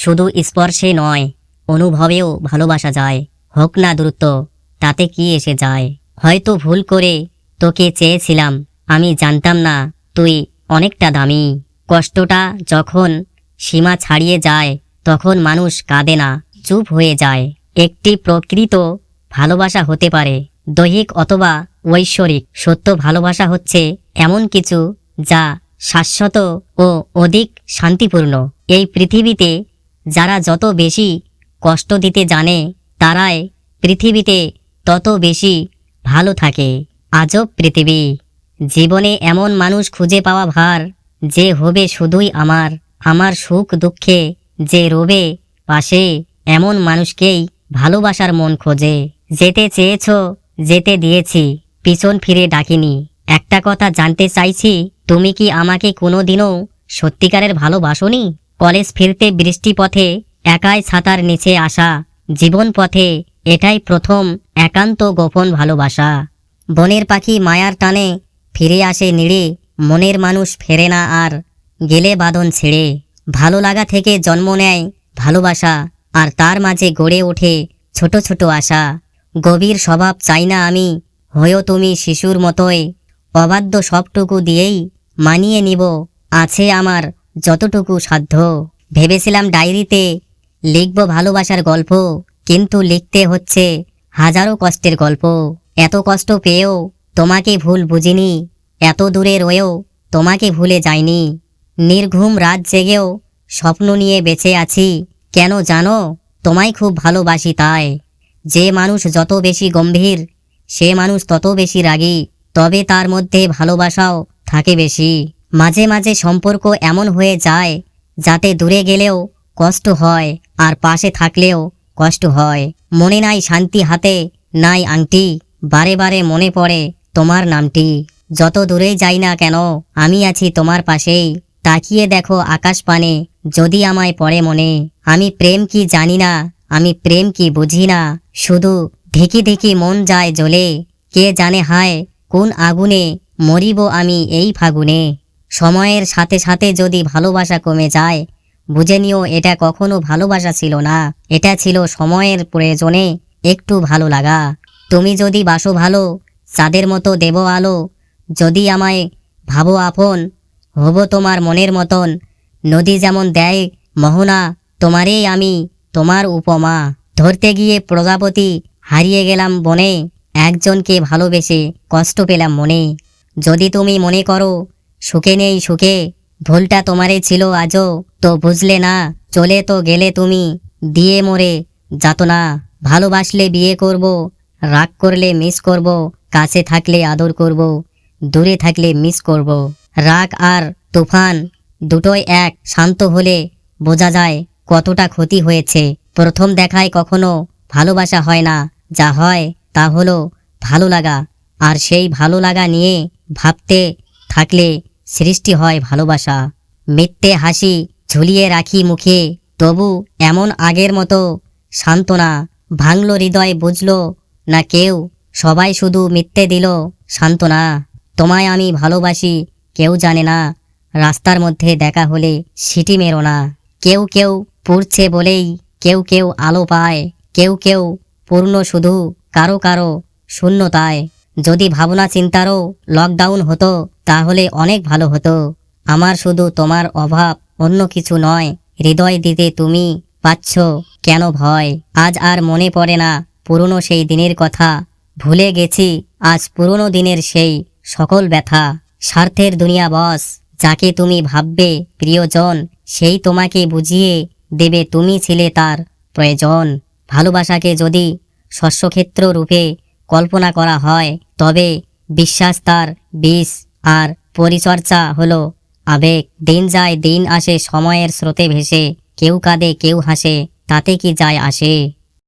শুধু স্পর্শে নয়, অনুভবেও ভালোবাসা যায়। হোক না দ্রুত তাতে কি এসে যায়? হয়তো ভুল করে তোকে চেয়েছিলাম, আমি জানতাম না তুই অনেকটা দামি। কষ্টটা যখন সীমা ছাড়িয়ে যায়, তখন মানুষ কাঁদে না, চুপ হয়ে যায়। একটি প্রকৃত ভালোবাসা হতে পারে, দৈহিক অথবা ঐশ্বরিক। সত্য ভালোবাসা হচ্ছে এমন কিছু যা শাশ্বত ও অধিক শান্তিপূর্ণ। এই পৃথিবীতে যারা যত বেশি কষ্ট দিতে জানে, তারাই পৃথিবীতে তত বেশি ভালো থাকে। আজব পৃথিবী। জীবনে এমন মানুষ খুঁজে পাওয়া ভার, যে হবে শুধুই আমার আমার সুখ দুঃখে যে রবে পাশে এমন মানুষকেই ভালোবাসার মন খোঁজে। যেতে চেয়েছ, যেতে দিয়েছি, পিছন ফিরে ডাকিনি। একটা কথা জানতে চাইছি, তুমি কি আমাকে কোনোদিনও সত্যিকারের ভালোবাসোনি? কলেজ ফিরতে বৃষ্টি পথে একাই ছাতার নিচে আসা। জীবন পথে এটাই প্রথম একান্ত গোপন ভালোবাসা। বনের পাখি মায়ার টানে ফিরে আসে নিড়ে, মনের মানুষ ফেরে না আর গেলে বাঁধন ছেড়ে। ভালো লাগা থেকে জন্ম নেয় ভালোবাসা, আর তার মাঝে গড়ে ওঠে ছোট ছোট আশা। গভীর স্বভাব চাই না আমি হয়েও তুমি শিশুর মতোই। অবাধ্য সবটুকু দিয়েই মানিয়ে নিব, আছে আমার যতটুকু সাধ্য। ভেবেছিলাম ডায়েরিতে লিখব ভালোবাসার গল্প, কিন্তু লিখতে হচ্ছে হাজারো কষ্টের গল্প। এত কষ্ট পেয়েও তোমাকে ভুল বুঝিনি, এত দূরে রয়েও তোমাকে ভুলে যাইনি। নির্ঘুম রাত জেগেও স্বপ্ন নিয়ে বেঁচে আছি, কেন জানো? তোমায় খুব ভালোবাসি তাই। যে মানুষ যত বেশি গম্ভীর, সে মানুষ তত বেশি রাগী, তবে তার মধ্যে ভালোবাসাও থাকে বেশি। মাঝে মাঝে সম্পর্ক এমন হয়ে যায় যাতে দূরে গেলেও কষ্ট হয় আর পাশে থাকলেও কষ্ট হয়। মনে নাই শান্তি হাতে, নাই আংটি, বারে বারে মনে পড়ে তোমার নামটি। যত দূরেই যাই না কেন, আমি আছি তোমার পাশেই। তাকিয়ে দেখো আকাশ পানে, যদি আমায় পড়ে মনে। আমি প্রেম কি জানি না, আমি প্রেম কি বুঝি না। শুধু ঢেকি ঢেকি মন যায় জ্বলে, কে জানে হায় কোন আগুনে মরিব আমি এই ফাগুনে। সময়ের সাথে সাথে যদি ভালোবাসা কমে যায়, বুঝে নিও এটা কখনো ভালোবাসা ছিল না। এটা ছিল সময়ের প্রয়োজনে একটু ভালো লাগা। তুমি যদি বাসো ভালো, চাঁদের মতো দেব আলো, যদি আমায় ভাবো আপন, হব তোমার মনের মতন, নদী যেমন দেয় মোহনা, তোমারেই আমি তোমার উপমা। ধরতে গিয়ে প্রজাপতি হারিয়ে গেলাম বনে, একজনকে ভালোবেসে কষ্ট পেলাম মনে। যদি তুমি মনে করো সুখে নেই সুখে। ভুলটা তোমারই ছিল আজও। তো বুঝলে না, চলে তো গেলে তুমি। দিয়ে মরে যাত না। ভালোবাসলে বিয়ে করব, রাগ করলে মিস করব, কাছে থাকলে আদর করব, দূরে থাকলে মিস করব। রাগ আর তুফান দুটোই এক, শান্ত হলে বোঝা যায় কতটা ক্ষতি হয়েছে। প্রথম দেখায় কখনো ভালোবাসা হয় না, যা হয় তা হলো ভালো লাগা। আর সেই ভালো লাগা নিয়ে ভাবতে থাকলে সৃষ্টি হয় ভালোবাসা। মিথ্যে হাসি ঝুলিয়ে রাখি মুখে, তবু এমন আগের মতো সান্ত্বনা ভাঙল হৃদয় বুঝলো না কেউ, সবাই শুধু মিথ্যে দিল সান্ত্বনা। তোমায় আমি ভালোবাসি, কেউ জানে না, রাস্তার মধ্যে দেখা হলে সিটি মেরো না। কেউ কেউ পুড়ছে বলেই, কেউ কেউ আলো পায়, কেউ কেউ পূর্ণ শুধু কারও কারও শূন্যতায়। যদি ভাবনা চিন্তারও লকডাউন হতো তাহলে অনেক ভালো হতো। আমার শুধু তোমার অভাব, অন্য কিছু নয়। হৃদয় দিতে তুমি পাচ্ছ। কেন ভয়? আজ আর মনে পড়ে না পুরনো সেই দিনের কথা। ভুলে গেছি, আজ পুরনো দিনের সেই সকল ব্যথা। স্বার্থের দুনিয়া বস, যাকে তুমি ভাববে প্রিয়জন, সেই তোমাকে বুঝিয়ে দেবে তুমি ছিলে তার প্রয়োজন। ভালোবাসাকে যদি শস্যক্ষেত্র রূপে কল্পনা করা হয়, তবে বিশ্বাস তার বিষ। আর পরিচর্যা হলো আবেগ। দিন যায় দিন আসে, সময়ের স্রোতে ভেসে। কেউ কাঁদে, কেউ হাসে, তাতে কি যায় আসে?